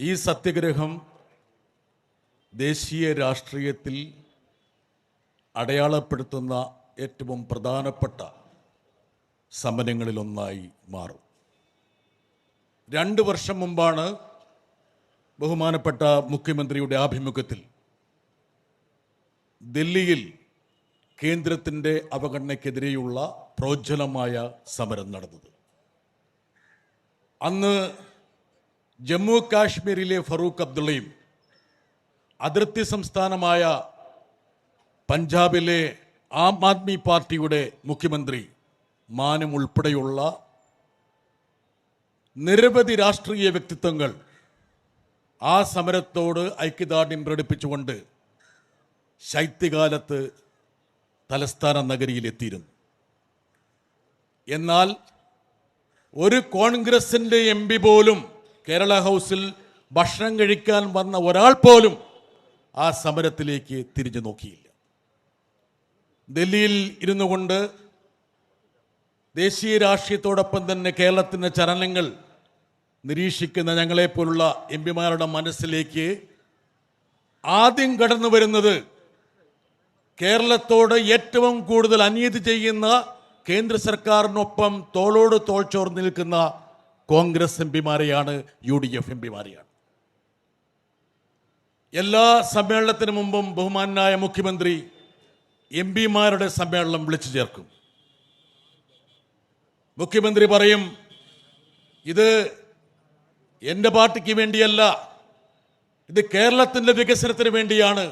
ഈ സത്യഗ്രഹം ദേശീയ രാഷ്ട്രീയത്തിൽ അടയാളപ്പെടുത്തുന്ന ഏറ്റവും പ്രധാനപ്പെട്ട സമരങ്ങളിലൊന്നായി മാറും. രണ്ട് വർഷം മുമ്പാണ് ബഹുമാനപ്പെട്ട മുഖ്യമന്ത്രിയുടെ ആഭിമുഖ്യത്തിൽ ദില്ലിയിൽ കേന്ദ്രത്തിന്റെ അവഗണനയ്ക്കെതിരെയുള്ള പ്രോജ്വലമായ സമരം നടന്നത്. അന്ന് ജമ്മു കാശ്മീരിലെ ഫറൂഖ് അബ്ദുള്ളയും അതിർത്തി സംസ്ഥാനമായ പഞ്ചാബിലെ ആം ആദ്മി പാർട്ടിയുടെ മുഖ്യമന്ത്രി മാനും ഉൾപ്പെടെയുള്ള നിരവധി രാഷ്ട്രീയ വ്യക്തിത്വങ്ങൾ ആ സമരത്തോട് ഐക്യദാർഢ്യം പ്രകടിപ്പിച്ചുകൊണ്ട് ശൈത്യകാലത്ത് തലസ്ഥാന നഗരിയിലെത്തിയിരുന്നു എന്നാൽ ഒരു കോൺഗ്രസിന്റെ എം പി പോലും കേരള ഹൗസിൽ ഭക്ഷണം കഴിക്കാൻ വന്ന ഒരാൾ പോലും ആ സമരത്തിലേക്ക് തിരിഞ്ഞു നോക്കിയില്ല. ഡൽഹിയിൽ ഇരുന്നു കൊണ്ട് ദേശീയ രാഷ്ട്രീയത്തോടൊപ്പം തന്നെ കേരളത്തിന്റെ ചലനങ്ങൾ നിരീക്ഷിക്കുന്ന ഞങ്ങളെപ്പോലുള്ള എം പിമാരുടെ മനസ്സിലേക്ക് ആദ്യം കടന്നു വരുന്നത് കേരളത്തോട് ഏറ്റവും കൂടുതൽ അനീതി ചെയ്യുന്ന കേന്ദ്ര സർക്കാരിനൊപ്പം തോളോട് തോൾ ചോർന്ന് നിൽക്കുന്ന കോൺഗ്രസ് എം പിമാരെയാണ് യു ഡി എഫ് എം പിമാരെയാണ്. എല്ലാ സമ്മേളനത്തിനു മുമ്പും ബഹുമാനായ മുഖ്യമന്ത്രി എം പിമാരുടെ സമ്മേളനം വിളിച്ചു ചേർക്കും. മുഖ്യമന്ത്രി പറയും ഇത് എന്റെ പാർട്ടിക്ക് വേണ്ടിയല്ല ഇത് കേരളത്തിന്റെ വികസനത്തിന് വേണ്ടിയാണ്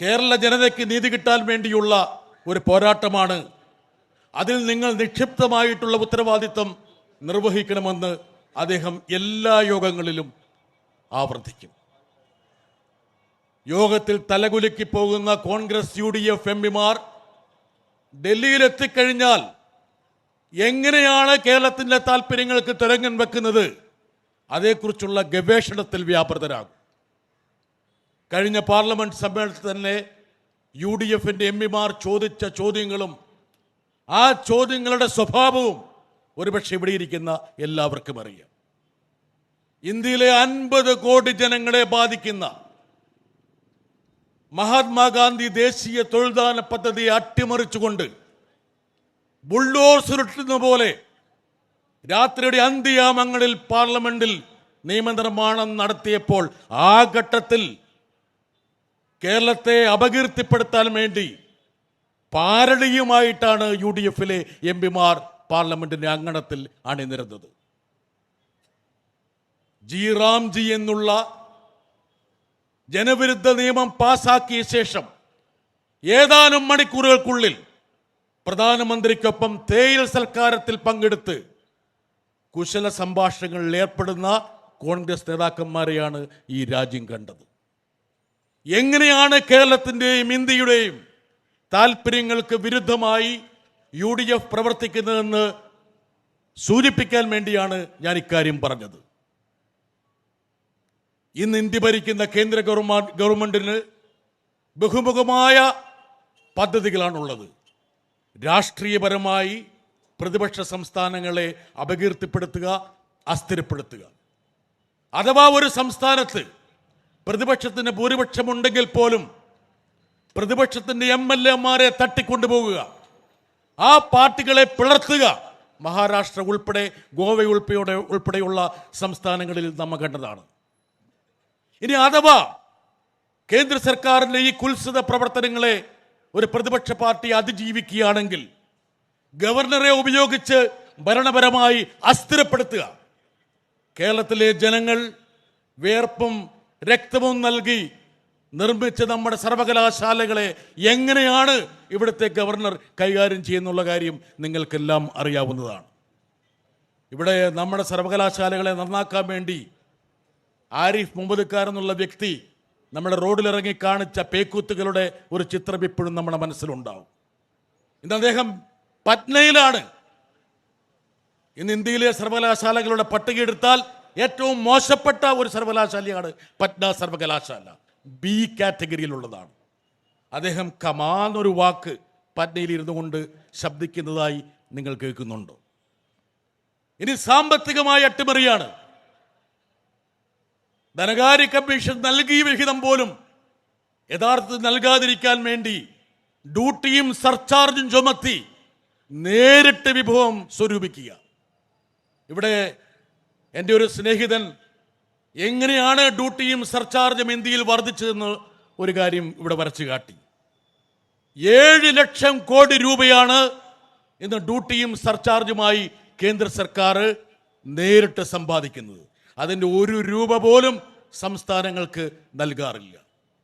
കേരള ജനതയ്ക്ക് നീതി കിട്ടാൻ വേണ്ടിയുള്ള ഒരു പോരാട്ടമാണ് അതിൽ നിങ്ങൾ നിക്ഷിപ്തമായിട്ടുള്ള ഉത്തരവാദിത്വം നിർവഹിക്കണമെന്ന് അദ്ദേഹം എല്ലാ യോഗങ്ങളിലും ആവർത്തിക്കും. യോഗത്തിൽ തലകുലുക്കി പോകുന്ന Congress U D F M പിമാർ ഡൽഹിയിൽ എത്തിക്കഴിഞ്ഞാൽ എങ്ങനെയാണ് കേരളത്തിന്റെ താല്പര്യങ്ങൾക്ക് തിരങ്ങൻ വെക്കുന്നത് അതേക്കുറിച്ചുള്ള ഗവേഷണത്തിൽ വ്യാപൃതരാകും. കഴിഞ്ഞ പാർലമെന്റ് സമ്മേളനത്തിൽ തന്നെ യു ഡി എഫിന്റെ എം പിമാർ ചോദിച്ച ചോദ്യങ്ങളും ആ ചോദ്യങ്ങളുടെ സ്വഭാവവും ഒരുപക്ഷെ ഇവിടെ ഇരിക്കുന്ന എല്ലാവർക്കും അറിയാം. ഇന്ത്യയിലെ അൻപത് കോടി ജനങ്ങളെ ബാധിക്കുന്ന മഹാത്മാഗാന്ധി ദേശീയ തൊഴിൽദാന പദ്ധതി അട്ടിമറിച്ചുകൊണ്ട് ബുള്ളോർ സുരുട്ടുന്ന പോലെ രാത്രിയുടെ അന്ത്യയാമങ്ങളിൽ പാർലമെന്റിൽ നിയമനിർമ്മാണം നടത്തിയപ്പോൾ ആ ഘട്ടത്തിൽ കേരളത്തെ അപകീർത്തിപ്പെടുത്താൻ വേണ്ടി പാരടിയുമായിട്ടാണ് യു ഡി എഫിലെ എം പിമാർ പാർലമെന്റിന്റെ അങ്കണത്തിൽ അണിനിരന്നത്. ജി. റാംജി എന്നുള്ള ജനവിരുദ്ധ നിയമം പാസാക്കിയ ശേഷം ഏതാനും മണിക്കൂറുകൾക്കുള്ളിൽ പ്രധാനമന്ത്രിക്കൊപ്പം തേയിൽ സൽക്കാരത്തിൽ പങ്കെടുത്ത് കുശല സംഭാഷണങ്ങളിൽ ഏർപ്പെടുന്ന കോൺഗ്രസ് നേതാക്കന്മാരെയാണ് ഈ രാജ്യം കണ്ടത്. എങ്ങനെയാണ് കേരളത്തിന്റെയും ഇന്ത്യയുടെയും താല്പര്യങ്ങൾക്ക് വിരുദ്ധമായി യു ഡി എഫ് പ്രവർത്തിക്കുന്നതെന്ന് സൂചിപ്പിക്കാൻ വേണ്ടിയാണ് ഞാൻ ഇക്കാര്യം പറഞ്ഞത്. ഇന്ന് ഇന്ത്യ ഭരിക്കുന്ന കേന്ദ്ര ഗവൺമെന്റ് ഗവൺമെന്റിന് ബഹുമുഖമായ പദ്ധതികളാണുള്ളത്. രാഷ്ട്രീയപരമായി പ്രതിപക്ഷ സംസ്ഥാനങ്ങളെ അപകീർത്തിപ്പെടുത്തുക അസ്ഥിരപ്പെടുത്തുക. അഥവാ ഒരു സംസ്ഥാനത്ത് പ്രതിപക്ഷത്തിന് ഭൂരിപക്ഷമുണ്ടെങ്കിൽ പോലും പ്രതിപക്ഷത്തിന്റെ എം എൽ എമാരെ തട്ടിക്കൊണ്ടുപോകുക. ആ പാർട്ടികളെ പിളർത്തുക. മഹാരാഷ്ട്ര ഉൾപ്പെടെ ഗോവ ഉൾപ്പെടെ ഉൾപ്പെടെയുള്ള സംസ്ഥാനങ്ങളിൽ നമ്മൾ കണ്ടതാണ്. ഇനി അഥവാ കേന്ദ്ര സർക്കാരിന്റെ ഈ കുത്സിത പ്രവർത്തനങ്ങളെ ഒരു പ്രതിപക്ഷ പാർട്ടി അതിജീവിക്കുകയാണെങ്കിൽ ഗവർണറെ ഉപയോഗിച്ച് ഭരണപരമായി അസ്ഥിരപ്പെടുത്തുക. കേരളത്തിലെ ജനങ്ങൾ വേർപ്പും രക്തവും നൽകി നിർമ്മിച്ച നമ്മുടെ സർവകലാശാലകളെ എങ്ങനെയാണ് ഇവിടുത്തെ ഗവർണർ കൈകാര്യം ചെയ്യുന്നുള്ള കാര്യം നിങ്ങൾക്കെല്ലാം അറിയാവുന്നതാണ്. ഇവിടെ നമ്മുടെ സർവകലാശാലകളെ നന്നാക്കാൻ വേണ്ടി ആരിഫ് മുഹമ്മദ്ക്കാർ എന്നുള്ള വ്യക്തി നമ്മുടെ റോഡിലിറങ്ങി കാണിച്ച പേക്കൂത്തുകളുടെ ഒരു ചിത്രം ഇപ്പോഴും നമ്മുടെ മനസ്സിലുണ്ടാവും. ഇന്ന് അദ്ദേഹം പറ്റ്നയിലാണ് ഇന്ന് ഇന്ത്യയിലെ സർവകലാശാലകളുടെ പട്ടിക എടുത്താൽ ഏറ്റവും മോശപ്പെട്ട ഒരു സർവകലാശാലയാണ് പറ്റ്ന സർവകലാശാല. ബി കാറ്റഗറിയിലുള്ളതാണ്. അദ്ദേഹം കമാന്നൊരു വാക്ക് പറ്റ്നയിലിരുന്നു കൊണ്ട് ശബ്ദിക്കുന്നതായി നിങ്ങൾ കേൾക്കുന്നുണ്ടോ? ഇനി സാമ്പത്തികമായ അട്ടിമറിയാണ്. ധനകാര്യ കമ്മീഷൻ നൽകിയ വിഹിതം പോലും യഥാർത്ഥത്തിൽ നൽകാതിരിക്കാൻ വേണ്ടി ഡ്യൂട്ടിയും സർചാർജും ചുമത്തി നേരിട്ട് വിഭവം സ്വരൂപിക്കുക. ഇവിടെ എന്റെ ഒരു സ്നേഹിതൻ എങ്ങനെയാണ് ഡ്യൂട്ടിയും സർചാർജും ഇന്ത്യയിൽ വർദ്ധിച്ചതെന്ന് ഒരു കാര്യം ഇവിടെ വരച്ചു കാട്ടി. ഏഴ് ലക്ഷം കോടി രൂപയാണ് ഇന്ന് ഡ്യൂട്ടിയും സർചാർജുമായി കേന്ദ്ര സർക്കാർ നേരിട്ട് സമ്പാദിക്കുന്നത്. അതിന്റെ ഒരു രൂപ പോലും സംസ്ഥാനങ്ങൾക്ക് നൽകാറില്ല.